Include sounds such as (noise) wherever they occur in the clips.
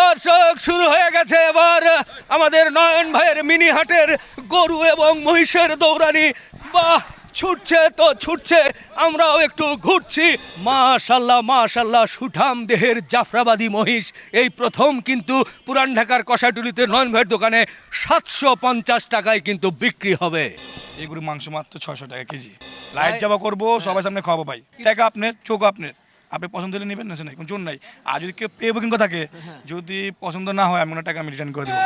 দর্শক শুরু হয়ে গেছে এবার আমাদের নয়ন ভাইয়ের মিনি হাটের গরু এবং মহিষের দৌড়ানি। বাহ ছুটছে তো ছুটছে আমরাও একটু ঘুরছি। মাশাল্লাহ মাশাল্লাহ সুঠাম দেহের জাফরাবাদী মহিষ। এই প্রথম কিন্তু পুরান ঢাকার কষাটুলিতে নয়ন ভাইয়ের দোকানে সাতশো পঞ্চাশ টাকায় কিন্তু বিক্রি হবে। এগুলো মাংস মাত্র ছশো টাকা কেজি। লাইট জবা করব সবার সামনে খাওয়াবো ভাই। টাকা আপনার চোখ আপনার। আপনি পছন্দ হলে নেবেন, না নাই। কোনো জোর নাই। আর যদি কেউ পে বুকিং থাকে, যদি পছন্দ না হয়, আমি টাকা আমি রিটার্ন করে দেবো।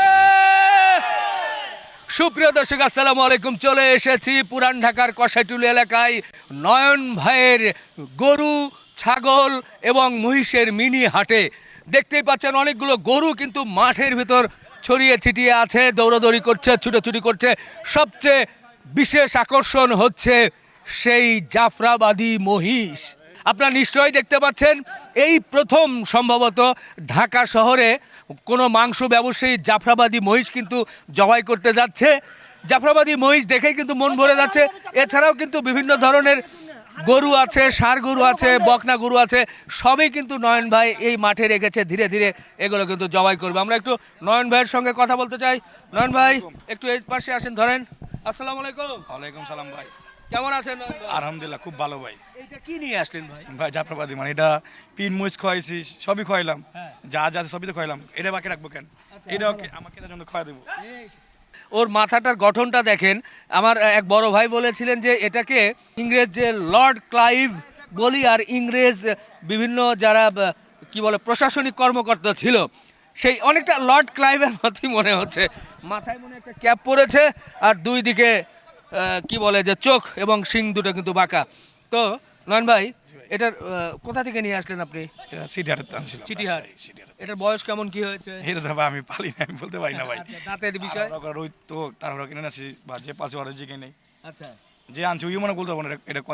সুপ্রিয় দর্শক, আসসালামু আলাইকুম। চলে এসেছি পুরান ঢাকার কষাইটুলি এলাকায়। নয়ন ভাইয়ের গরু, ছাগল এবং মহিষের মিনি হাটে। দেখতেই পাচ্ছেন, অনেকগুলো গরু কিন্তু মাঠের ভিতর ছড়িয়ে ছিটিয়ে আছে, দৌড়াদৌড়ি করছে, ছুটোছুটি করছে। সবচেয়ে বিশেষ আকর্ষণ হচ্ছে সেই জাফরাবাদী মহিষ। আপনারা নিশ্চয়ই দেখতে পাচ্ছেন, এই প্রথম সম্ভবত ঢাকা শহরে কোনো মাংস ব্যবসায়ী জাফরাবাদী মহিষ কিন্তু জবাই করতে যাচ্ছে। জাফরাবাদী মহিষ দেখেই কিন্তু মন ভরে যাচ্ছে। এছাড়াও কিন্তু বিভিন্ন ধরনের গরু আছে, ষাঁড় গরু আছে, বকনা গরু আছে, সবই কিন্তু নয়ন ভাই এই মাঠে রেখেছে। ধীরে ধীরে এগুলো কিন্তু জবাই করবে। আমরা একটু নয়ন ভাইয়ের সঙ্গে কথা বলতে চাই। নয়ন ভাই, একটু এই পাশে আসেন, ধরেন। আসসালামু আলাইকুম। ওয়ালাইকুম সালাম ভাই। কেমন আছেন আলহামদুলিল্লাহ খুব ভালো ভাই। এইটা কি নিয়ে আসলেন ভাই? ভাই জাফরাবাদি মানে এটা পিন মুইজ খাওয়াইছি সবই খাওয়াইলাম হ্যাঁ। যা যা আছে সবই তো খাওয়াইলাম এটা বাকি রাখব কেন? আচ্ছা, এটা আমাকে এটার জন্য খাওয়া দেবো। ওর মাথাটার গঠনটা দেখেন। আমার এক বড় ভাই বলেছিলেন যে এটাকে ইংরেজ যে লর্ড ক্লাইভ বলি আর ইংরেজ বিভিন্ন যারা কি বলে প্রশাসনিক কর্মকর্তা ছিল সেই অনেকটা লর্ড ক্লাইভের মতোই মনে হচ্ছে। মাথায় মনে একটা ক্যাপ পরেছে আর দুই দিকে কি বলে যে চোখ এবং শিং দুটো কিন্তু বাঁকা। তো নয়ন ভাই এটার কোথা থেকে নিয়ে আসলেন আপনি? এটা সিটি হাটের ছিল চিটিহাট এটার বয়স কেমন কি হয়েছে? এটা তো আমি পালি না আমি বলতে পারি না ভাই। আচ্ছা, দাঁতের বিষয়? ওই তো তারপরে কিনে আছি বা যে পাঁচশো অর্ডার জিগে নেই আচ্ছা। যে আনছে ওই মনে বলতে পারব না এটা-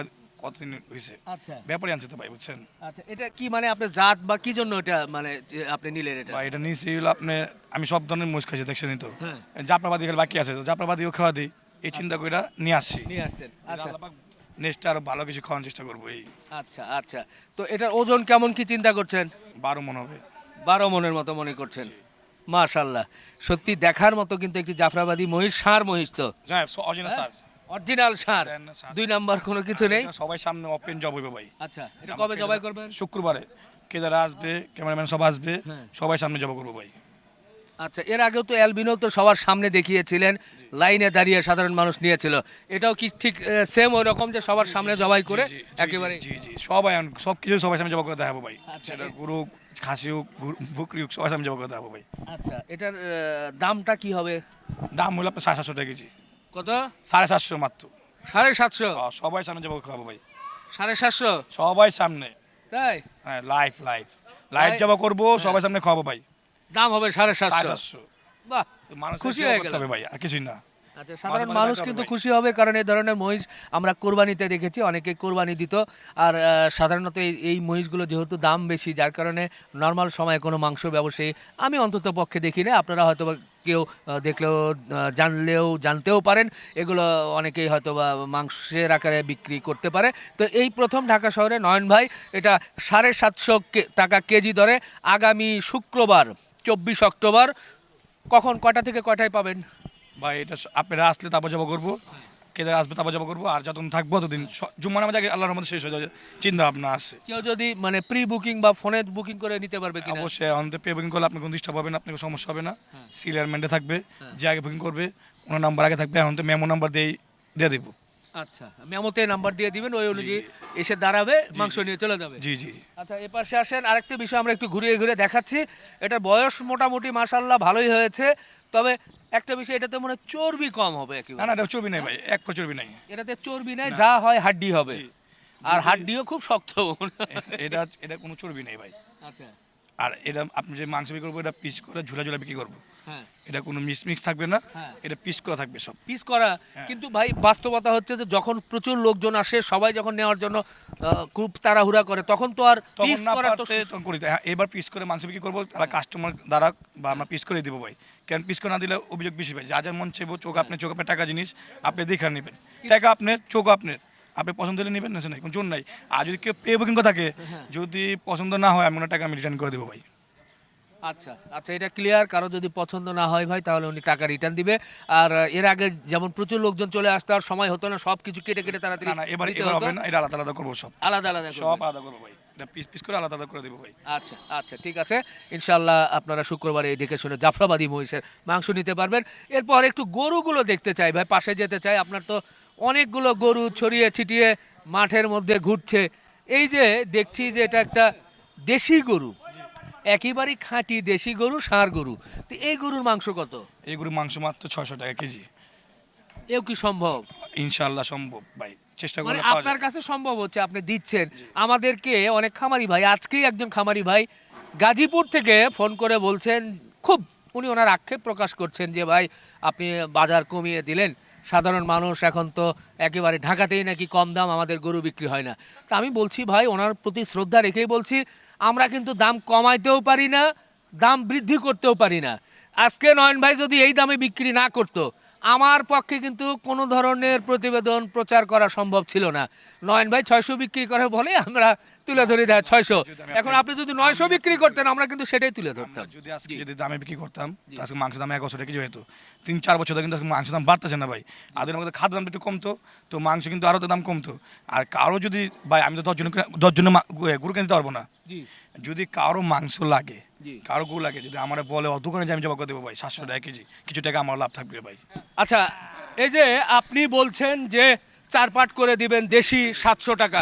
কতদিন হয়েছে? আচ্ছা। ব্যাপারে আনছে তো ভাই বুঝছেন? আচ্ছা এটা কি মানে আপনার জাত বা কি জন্য এটা মানে আপনি নিলেন এটা? বা এটা নিয়েছি হলো আপনি আমি সব ধরনের মুজ খাইছি দেখছেনই তো? হ্যাঁ। জাপড়াবাদি বাকি আছে তো জাপড়াবাদিও খাওয়া দিই। এই চিন্তা করে নিয়ে আসছি। নিয়ে আসছেন। আচ্ছা। নেক্সট আরও ভালো কিছু খাওয়ার চেষ্টা করব এই। আচ্ছা আচ্ছা। তো এটার ওজন কেমন কি চিন্তা করছেন? বারো মনে হবে। বারো মনের মতো মনে করছেন। মাশাল্লাহ সত্যি দেখার মতো কিন্তু একটি জাফরাবাদী মহিষ ষাঁড় মহিষ তো। হ্যাঁ? অরিজিনাল না ষাঁড়। দুই নাম্বার কোনো কিছু নেই? সবাই সামনে ওপেন জব হইবে ভাই। আচ্ছা এটা কবে জবাই করবেন? শুক্রবারে। কেদারা আসবে ক্যামেরাম্যান সব আসবে হ্যাঁ। সবাই সামনে জব করব ভাই। আচ্ছা এর আগেও তো অ্যালবিনো তো সবার সামনে দেখিয়েছিলেন লাইনে দাঁড়িয়ে সাধারণ মানুষ নিয়েছিল। এটাও কি ঠিক সেম ওই রকম যে সবার সামনে জবাই করে একেবারে জি জি সবাই সব কিছু সবাই সামনে জব করে দেখাবো ভাই। আচ্ছা, সেটা গরু খাসি হোক গরু- বকরি হোক সবাই সামনে জব করে দেখাবো ভাই। আচ্ছা এটার আহ, দামটা কি হবে? দাম হলো আপনার সাড়ে সাতশো টাকা কেজি। কত? সাড়ে সাতশো মাত্র। সাড়ে সাতশো? আহ, সবাই সামনে জব খাব ভাই। সাড়ে সাতশো? সবাই সামনে। তাই? হ্যাঁ লাইভ লাইভ লাইভ Live- জবা করব সবাই সামনে খাব ভাই। দাম হবে সাড়ে সাতশো। বাহ খুশি হয়ে। হবে ভাই আর কিছুই না। আচ্ছা সাধারণ মানুষ কিন্তু খুশি হবে কারণ এই ধরনের মহিষ আমরা কোরবানিতে দেখেছি অনেকে কোরবানি দিত। আর সাধারণত এই এই মহিষগুলো যেহেতু দাম বেশি যার কারণে নর্মাল সময়ে কোনো মাংস ব্যবসায়ী আমি অন্তত পক্ষে দেখি না আপনারা হয়তো কেউ দেখলেও জানলেও জানতেও পারেন। এগুলো অনেকেই হয়তো বা মাংসের আকারে বিক্রি করতে পারে। তো এই প্রথম ঢাকা শহরে নয়ন ভাই এটা সাড়ে সাতশো টাকা কেজি দরে আগামী শুক্রবার। চব্বিশ অক্টোবর। কখন কটা থেকে কটায় পাবেন? ভাই এটা আপনারা আসলে তারপর জবা করব। কেদারা আসবে তারপর জবা করব আর যতদিন থাকব ততদিন স- জুম্মা নামাজ আগে আল্লাহর মধ্যে শেষ হয়ে যাবে। চিন্তা ভাবনা আছে। কেউ যদি মানে প্রি বুকিং বা ফোনে বুকিং করে নিতে পারবে কিনা? অবশ্যই অন্তে পে বুকিং করলে আপনি কোনো ডিস্টার্ব হবে না আপনার সমস্যা হবে না। সিরিয়াল মেন্টে থাকবে যে আগে বুকিং করবে ওনার নাম্বার আগে থাকবে এখন তো মেমো নাম্বার দিয়েই দিয়ে দেবো। আচ্ছা মেমোতে নাম্বার দিয়ে দিবেন ওই অনুযায়ী এসে দাঁড়াবে মাংস নিয়ে চলে যাবে। জি জি। আচ্ছা এ পাশে আসেন আরেকটি বিষয় আমরা একটু ঘুরিয়ে ঘুরে দেখাচ্ছি। এটার বয়স মোটামুটি মাসাল্লাহ ভালোই হয়েছে। তবে একটা বিষয় এটাতে মনে চর্বি কম হবে না না এটা চর্বি নাই ভাই এক চর্বি নাই। এটাতে চর্বি নেই যা হয় হাড্ডি হবে। আর হাড্ডিও খুব শক্ত। এটা এটা কোনো চর্বি নেই ভাই। আচ্ছা। আর এটা আপনি যে মাংস বিক্রি করব এটা পিস করে ঝুলা ঝুলা বিক্রি করব। হ্যাঁ। এটা কোনো মিক্স মিক্স থাকবে না হ্যাঁ। এটা পিস করা থাকবে সব। পিস করা কিন্তু ভাই বাস্তবতা হচ্ছে যে যখন প্রচুর লোকজন আসে সবাই যখন নেওয়ার জন্য খুব তাড়াহুড়া করে তখন তো আর পিস করা তো তখন করি। হ্যাঁ, এবার পিস করে মাংস বিক্রি করব তারা কাস্টমার দ্বারা বা আমরা পিস করে দিব ভাই। কেন পিস করে না দিলে অভিযোগ বেশি ভাই? যা যা মন চাইব চোখ আপনি চোখ আপনার টাকা জিনিস আপনি দেখে নেবেন। টাকা আপনার চোখ আপনার। আপনি পছন্দ হলে নেবেন না সে নাই। কোনো জোর নাই। আর যদি কেউ পে বুকিং থাকে যদি পছন্দ না হয় আমি ওনার টাকা আমি রিটার্ন করে দেবো ভাই। আচ্ছা আচ্ছা এটা ক্লিয়ার কারও যদি পছন্দ না হয় ভাই তাহলে উনি টাকা রিটার্ন দিবে। আর এর আগে যেমন প্রচুর লোকজন চলে আসতে আর সময় হতো না সব কিছু কেটে কেটে তাড়াতাড়ি না এবার এবার হবে না এটা আলাদা আলাদা করব সব। আলাদা আলাদা সব আলাদা করব ভাই। এটা পিস পিস করে আলাদা আলাদা করে দেবো ভাই। আচ্ছা আচ্ছা ঠিক আছে। ইনশাল্লাহ আপনারা শুক্রবারে এই দেখে শুনে জাফরাবাদী মহিষের মাংস নিতে পারবেন। এরপর একটু গরুগুলো দেখতে চাই ভাই পাশে যেতে চাই। আপনার তো অনেকগুলো গরু ছড়িয়ে ছিটিয়ে মাঠের মধ্যে ঘুরছে। এই যে দেখছি যে এটা একটা দেশি গরু। একেবারেই খাঁটি দেশি গরু ষাঁড় গরু। তো এই গরুর মাংস কত? এই গরুর মাংস মাত্র ছয়শো টাকা কেজি। এও কি সম্ভব? ইনশাল্লাহ সম্ভব ভাই। চেষ্টা মানে করলে পাওয়া আপনার কাছে সম্ভব হচ্ছে আপনি দিচ্ছেন। আমাদেরকে অনেক খামারি ভাই আজকেই একজন খামারি ভাই গাজীপুর থেকে ফোন করে বলছেন খুব উনি ওনার আক্ষেপ প্রকাশ করছেন যে ভাই আপনি বাজার কমিয়ে দিলেন। সাধারণ মানুষ এখন তো একেবারে ঢাকাতেই নাকি কম দাম আমাদের গরু বিক্রি হয় না। তা আমি বলছি ভাই, ওনার প্রতি শ্রদ্ধা রেখেই বলছি, আমরা কিন্তু দাম কমাইতেও পারি না, দাম বৃদ্ধি করতেও পারি না। আজকে নয়ন ভাই যদি এই দামে বিক্রি না করতো আমার পক্ষে কিন্তু কোনো ধরনের প্রতিবেদন প্রচার করা সম্ভব ছিল না। নয়ন ভাই ছয়শো বিক্রি করে বলে আমরা তুলে ধরি দেয় ছয়শো। এখন আপনি যদি নয়শো বিক্রি করতেন আমরা কিন্তু সেটাই তুলে ধরতাম। যদি আজকে যদি দামে বিক্রি করতাম আজকে মাংস দাম এক বছর কেজি হতো তিন চার বছর কিন্তু আজকে মাংস দাম বাড়তেছে না ভাই। আদের মধ্যে খাদ্য দামটা একটু কমতো তো মাংস কিন্তু আরও তো দাম কমতো। আর কারও যদি ভাই আমি তো দশজন দশজনে গরু কিনতে পারব না। যদি কারও মাংস লাগে কারও গরু লাগে যদি আমার বলে "ও, দোকানে যে আমি জমা করে দেবো ভাই সাতশো টাকা কেজি কিছু টাকা আমার লাভ থাকবে ভাই। আচ্ছা এই যে আপনি বলছেন যে চার পাট করে দিবেন দেশি সাতশো টাকা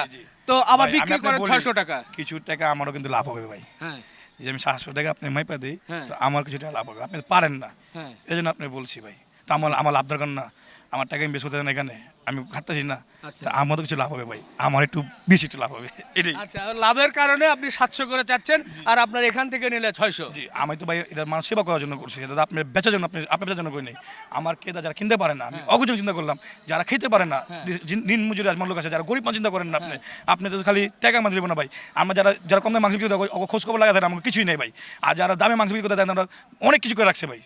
তো আবার বিক্রি করেন ছয়শো টাকা। কিছু টাকা আমারও কিন্তু লাভ হবে ভাই। হ্যাঁ। যে আমি সাতশো টাকা আপনি মাইপা দিই হ্যাঁ। তো আমার কিছু টাকা লাভ হবে আপনি পারেন না। হ্যাঁ। এই জন্য আপনি বলছি ভাই তো আমার আমার লাভ দরকার না। আমার টাকা ইনভেস্ট করতে না এখানে। আমি খাটতেছি না। আচ্ছা। তা আমারও কিছু লাভ হবে ভাই। আমার একটু বেশি একটু লাভ হবে। (laughs) এটাই। আচ্ছা লাভের কারণে আপনি সাতশো করে চাচ্ছেন আর আপনার এখান থেকে নিলে ছয়শো। জি আমি তো ভাই এটা মানুষ সেবা করার জন্য করছি। এটা তো আপনি বেচার জন্য আপনি আপনি বেচার জন্য করি নাই। আমার ক্রেতা যারা কিনতে পারে না আমি অগুজন চিন্তা করলাম যারা খেতে পারে না দিন মজুরি আজমান লোক আছে যারা গরিব মানুষ চিন্তা করেন না আপনি আপনি তো খালি টাকা মাছ দেবো না ভাই। আমরা যারা যারা কম দামে মাংস বিক্রি খোঁজ খবর লাগা দেয় না, আমাকে কিছুই নেই ভাই। আর যারা দামে মাংস বিক্রি করতে আমরা অনেক কিছু করে রাখছে ভাই।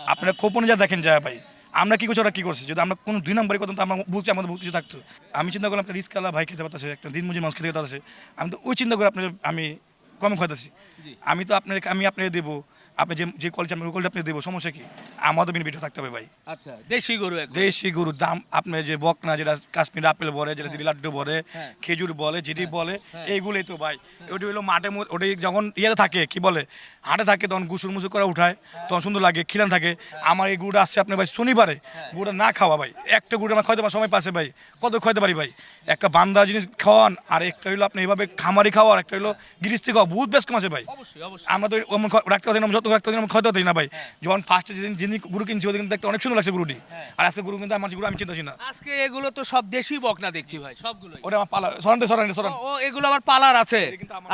আপনারা খোপনে যা দেখেন যায় ভাই। আমরা কি করছি ওরা কি করছি? যদি আমরা কোনো দুই নম্বরে করতাম তো আমরা বুঝছি আমাদের বুঝতে কিছু থাকতো। আমি চিন্তা করলাম একটা রিস্ক ভাই খেতে পারতেছে একটা দিন মজুর মানুষ খেতে পারতেছে। আমি তো ওই চিন্তা করে আপনার আমি কম খাইতেছি আমি তো আপনার আমি আপনাকে দেবো। আপনি যে যে কলটা আপনি কলটা আপনি দেবো সমস্যা কি? আমাদের বেনিফিট থাকতে হবে ভাই। আচ্ছা দেশি গরু দেশি গরুর দাম আপনি যে বকনা যেটা কাশ্মীর আপেল বলে যেটা দিল্লি লাড্ডু বলে হ্যাঁ। খেজুর বলে যেটি বলে এইগুলোই তো ভাই। ওটি হলো মাঠে ওটি যখন ইয়েতে থাকে কি বলে? হাটে থাকে তখন গুসুর মুসুর করে উঠায় তখন সুন্দর লাগে খিলান থাকে। আমার এই গুড়টা আসছে আপনার ভাই শনিবারে। গুড়টা না খাওয়া ভাই। একটা গুড় আমার খাওয়াতে সময় পাশে ভাই। কত খাইতে পারি ভাই? একটা বান্দা জিনিস খাওয়ান আর একটা হলো আপনি এইভাবে খামারি খাওয়া আর একটা হলো গিরিস্তি খাওয়া বহুত বেশ কম আছে ভাই। অবশ্যই অবশ্যই। আমরা তো রাখতে পারি না যত রাখতে না খাওয়াতে পারি না ভাই? যখন ফার্স্টে যেদিন যিনি গরু কিনছি ওদের কিন্তু দেখতে অনেক সুন্দর লাগছে গরুটি। আর আজকে গরু কিন্তু আমার গরু আমি চিন্তাছি না। আজকে এগুলো তো সব দেশি বকনা দেখছি ভাই সবগুলোই। ওটা আমার পালা সরান সরান সরান। ও এগুলো আবার পালার আছে।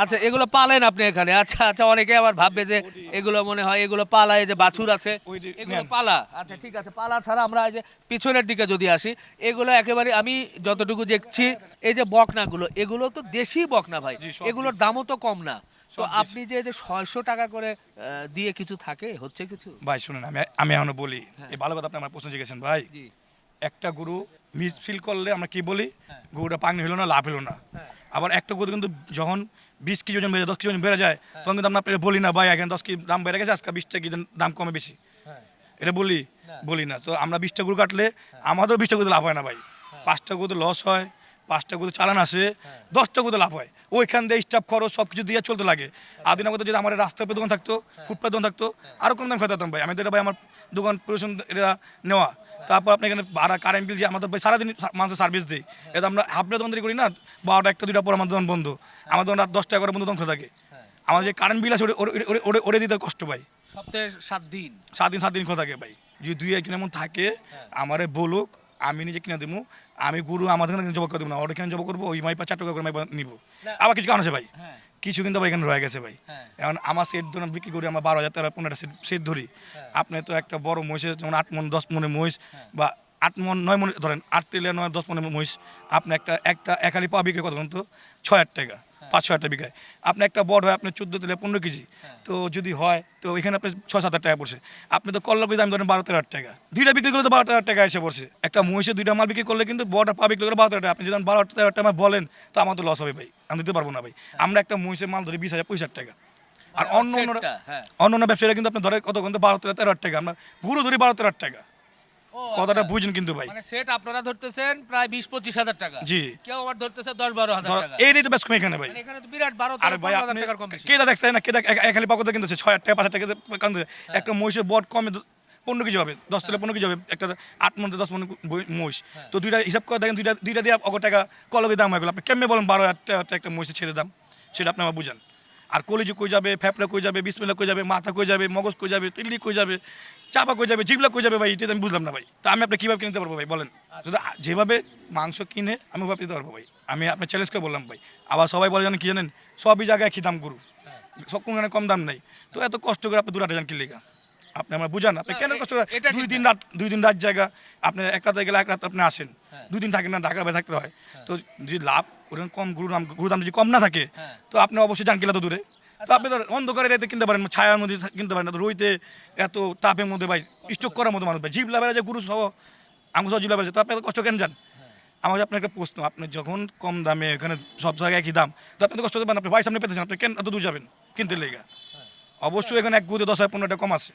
আচ্ছা এগুলো পালেন আপনি এখানে? আচ্ছা আচ্ছা অনেকে আবার ভাববে যে এগুলো মনে হয় এগুলো পালায় যে বাছুর আছে। এগুলো পালা। আচ্ছা ঠিক আছে পালা ছাড়া আমরা এই যে পিছনের দিকে যদি আসি এগুলো একেবারে আমি যতটুকু দেখছি এই যে বকনাগুলো এগুলো তো দেশি বকনা ভাই। এগুলোর দামও তো কম না। তো আপনি যে যে ছয়শো টাকা করে দিয়ে কিছু থাকে হচ্ছে কিছু? ভাই শুনেন আমি আমি এখনও বলি এই ভালো কথা আপনি আমার প্রশ্ন জিজ্ঞেসেন ভাই। একটা গরু মিস ফিল করলে আমরা কি বলি? গরুটা পানি হলো না লাভ হলো না। হ্যাঁ। আবার একটা গরু কিন্তু যখন বিশ কেজি ওজন বেড়ে দশ কেজি ওজন বেড়ে যায় তখন কিন্তু আমরা বলি না ভাই এখানে দশ কেজি দাম বেড়ে গেছে আজকে বিশটা কেজি দাম কমে বেশি। হ্যাঁ। এটা বলি? বলি না। তো আমরা বিশটা গরু কাটলে আমাদেরও বিশটা গরু লাভ হয় না ভাই। পাঁচটা গরু লস হয় পাঁচটা গরু চালান আসে দশটা গরু লাভ হয়। ওইখান দিয়ে স্টাফ খরচ সব কিছু দিয়ে চলতে লাগে। আদিনা কথা যদি আমার রাস্তার উপরে দোকান থাকতো ফুটপাত দোকান থাকতো আরও কোনো দাম খাইতাম ভাই। আমি তো এটা ভাই আমার দোকান পরিশ্রম এটা নেওয়া। তারপর আপনি এখানে ভাড়া কারেন্ট বিল যে আমাদের ভাই সারাদিন মানুষের সার্ভিস দিই এটা আমরা হাফটা দোকান করি না বারোটা একটা দুইটা পর আমার দোকান বন্ধ। আমার দোকান রাত দশটা এগারো বন্ধ দোকান থাকে। আমার যে কারেন্ট বিল আছে ওরে ওটা দিতে কষ্ট ভাই। সপ্তাহে সাত দিন? সাত দিন সাত দিন খোলা থাকে ভাই। যদি দুই একদিন এমন থাকে আমারে বলুক আমি নিজে কিনে দেবো আমি গুরু আমাদের এখানে জব করে দেবো না। ওটা কেন জব করব ওই মাইপা চার টাকা করে মাইপা নিবো। আবার কিছু কারণ আছে ভাই। হ্যাঁ। কিছু কিন্তু আবার এখানে রয়ে গেছে ভাই। হ্যাঁ। এখন আমার সেট ধরুন বিক্রি করি আমার বারো হাজার টাকা পনেরোটা সেট সেট ধরি। আপনি তো একটা বড় মহিষের যেমন আট মন দশ মনে মহিষ বা আট মন নয় মনে ধরেন আট তেলে নয় দশ মনে মহিষ আপনি একটা একটা একালি পা বিক্রি কত তো ছয় হাজার টাকা। পাঁচ ছয় হাজার টাকা বিঘায় আপনি একটা বড় হয় আপনি চোদ্দ তেলে পনেরো কেজি তো যদি হয় তো এখানে আপনি ছয় সাত হাজার টাকা পড়ছে। আপনি তো কল্লা আমি ধরেন বারো তেরো হাজার টাকা। দুইটা বিক্রি করলে তো বারো তেরো হাজার টাকা এসে পড়ছে। একটা মহিষে দুইটা মাল বিক্রি করলে কিন্তু বড়টা পা বিক্রি করে বারো টাকা। আপনি যদি বারো তেরো হাজার টাকা বলেন তো আমার তো লস হবে ভাই। আমি দিতে পারব না ভাই। আমরা একটা মহিষের মাল ধরি বিশ হাজার পঁচিশ হাজার টাকা। আর অন্য অন্য হ্যাঁ। অন্য অন্য ব্যবসায়ীরা কিন্তু আপনি ধরে কত কিন্তু বারো তেরো তেরো হাজার টাকা। আমরা গুরু ধরি বারো তেরো হাজার টাকা। কথাটা আচ্ছা। বুঝেন কিন্তু ভাই। মানে সেট আপনারা ধরতেছেন প্রায় বিশ পঁচিশ হাজার টাকা। জি। কেউ আবার ধরতেছে দশ বারো হাজার টাকা। এই রেটে বেশ কম এখানে ভাই। মানে এখানে তো বিরাট বারো আরে ভাই আপনি কেদা দেখতে না? কেদা খালি পাকতে কিন্তু ছয় হাজার টাকা পাঁচ হাজার টাকা হ্যাঁ। একটা মহিষের বট কমে দ- পনেরো কেজি হবে দশ থেকে পনেরো কেজি হবে। একটা আট মন দশ মন মহিষ। হ্যাঁ। তো দুইটা হিসাব করে দেখেন দুইটা দুইটা দিয়ে অগর টাকা কলকে দাম হয়ে গেলো। আপনি কেমনে বলেন বারো হাজার টাকা একটা মহিষের ছেড়ে দাম? সেটা আপনি আমার বুঝান। আর কলিজি কই যাবে ফ্যাপড়া কই যাবে বিসমিল্লা কই যাবে মাথা কই যাবে মগজ কই যাবে তিল্লি কই যাবে চাপা কই যাবে জিবলা কই যাবে ভাই এটা আমি বুঝলাম না ভাই। তা আমি আপনি কীভাবে কিনতে পারব ভাই বলেন। যদি যেভাবে মাংস কিনে আমি ওভাবে দিতে পারব ভাই। আমি আপনার চ্যালেঞ্জ করে বললাম ভাই। আবার সবাই বলে জানেন কি জানেন? সবই জায়গায় একই দাম গুরু। সব কোনো কম দাম নেই। তো এত কষ্ট করে আপনি দুরাটা যান কিনলে আপনি আমার বুঝান আপনি কেন কষ্ট করে দুই দিন রাত দুই দিন রাত জায়গা আপনি এক রাতে গেলে এক রাত আপনি আসেন। হ্যাঁ। দুই দিন থাকেন না ঢাকার বাইরে থাকতে হয়। তো যদি লাভ ওরকম কম গুরু দাম গুরু দাম যদি কম না থাকে হ্যাঁ। তো আপনি অবশ্যই যান কিলা তো দূরে। তো আপনি তো অন্ধকারে রেতে কিনতে পারেন ছায়ার মধ্যে কিনতে পারেন না রইতে এত তাপের মধ্যে ভাই স্টক করার মতো মানুষ ভাই জিপ লাভের যে গুরু সহ আমি সহ জিপ লাভের তো আপনি এত কষ্ট কেন যান আমার আপনার একটা প্রশ্ন আপনি যখন কম দামে এখানে সব জায়গায় একই দাম তো আপনি তো কষ্ট পান আপনি বাড়ির সামনে পেতেছেন আপনি কেন এত দূর যাবেন কিনতে লেগে? অবশ্যই এখানে এক গুদে দশ হাজার পনেরোটা কম আছে।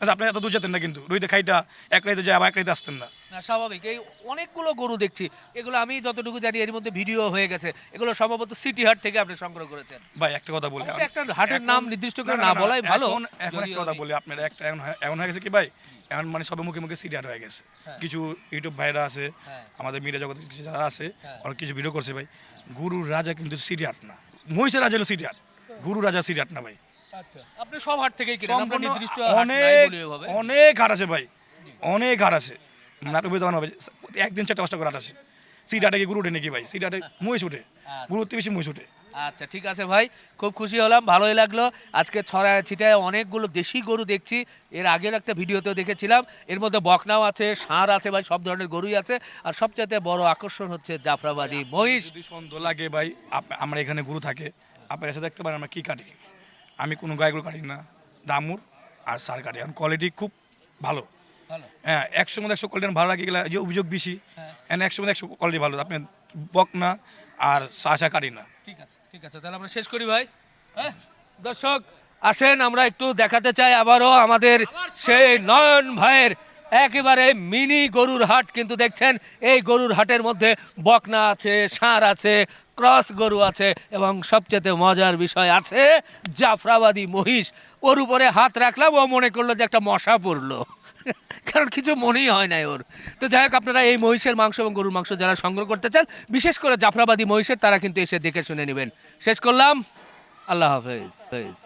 আচ্ছা আপনি এত দূর যেতেন না কিন্তু। রইতে খাইটা এক রাইতে যায় আবার এক রাইতে আসতেন না। না স্বাভাবিক। এই অনেকগুলো গরু দেখছি। এগুলো আমি যতটুকু জানি এর মধ্যে ভিডিও হয়ে গেছে। এগুলো সম্ভবত সিটি হাট থেকে আপনি সংগ্রহ করেছেন। ভাই একটা কথা বলি। একটা হাটের নাম নির্দিষ্ট করে না, বলাই ভালো। এখন একটা কথা বলি আপনার। একটা এমন হয়ে গেছে কি ভাই? এখন মানে সবে মুখে মুখে সিরিয়াট হয়ে গেছে। হ্যাঁ। কিছু ইউটিউব ভাইরা আছে হ্যাঁ। আমাদের মিডিয়া জগতে কিছু যারা আছে হ্যাঁ। অনেক কিছু ভিডিও করছে ভাই। গুরু রাজা কিন্তু সিরিয়াট না। মহিষের রাজা হলো সিরিয়াট গুরু রাজা সিরিয়াট না ভাই। আচ্ছা আপনি সব হাট থেকেই কিনেন আমরা নির্দিষ্ট অনেক অনেক হার আছে ভাই অনেক হার আছে। নাটক বিধান হবে একদিন চারটা পাঁচটা করে হাট আছে। গুরু উঠে নাকি ভাই? সিরিয়াটে মহিষ গুরুত্ব বেশি মহিষ আচ্ছা ঠিক আছে ভাই খুব খুশি হলাম ভালোই লাগল। আজকে ছড়ায় ছিটায় অনেকগুলো দেশি গরু দেখছি এর আগের একটা ভিডিওতেও দেখেছিলাম এর মধ্যে বকনাও আছে ষাঁড় আছে ভাই সব ধরনের গরুই আছে আর সবচাইতে বড় আকর্ষণ হচ্ছে জাফরাবাদী মহিষ। যদি সন্দেহ লাগে ভাই আমরা এখানে গরু থাকে আপনার এসে দেখতে পারেন আমরা কি কাটি। আমি কোনো গায়েগুলো কাটি না। দামুর আর সার কাটি এখন কোয়ালিটি খুব ভালো। হ্যাঁ একশো মধ্যে একশো কোয়ালিটি ভালো লাগে গেলে যে অভিযোগ বেশি হ্যাঁ। একশো মধ্যে একশো কোয়ালিটি ভালো। আপনি বক না আর সাশা কাটি না। ঠিক আছে ঠিক আছে। তাহলে আমরা শেষ করি ভাই। হ্যাঁ দর্শক আসেন আমরা একটু দেখাতে চাই আবারও আমাদের সেই নয়ন ভাইয়ের একেবারে মিনি গরুর হাট কিন্তু দেখছেন, এই গরুর হাটের মধ্যে বকনা আছে, ষাঁড় আছে, ক্রস গরু আছে এবং সবচেয়ে মজার বিষয় আছে জাফরাবাদী মহিষ। ওর উপরে হাত রাখলাম, ও মনে করল যে একটা মশা পড়ল। (laughs) কারণ কিছু মনেই হয় না ওর। তো যাই হোক, আপনারা এই মহিষের মাংস এবং গরুর মাংস যারা সংগ্রহ করতে চান, বিশেষ করে জাফরাবাদী মহিষের, তারা কিন্তু এসে দেখে শুনে নেবেন। শেষ করলাম। আল্লাহ হাফেজ।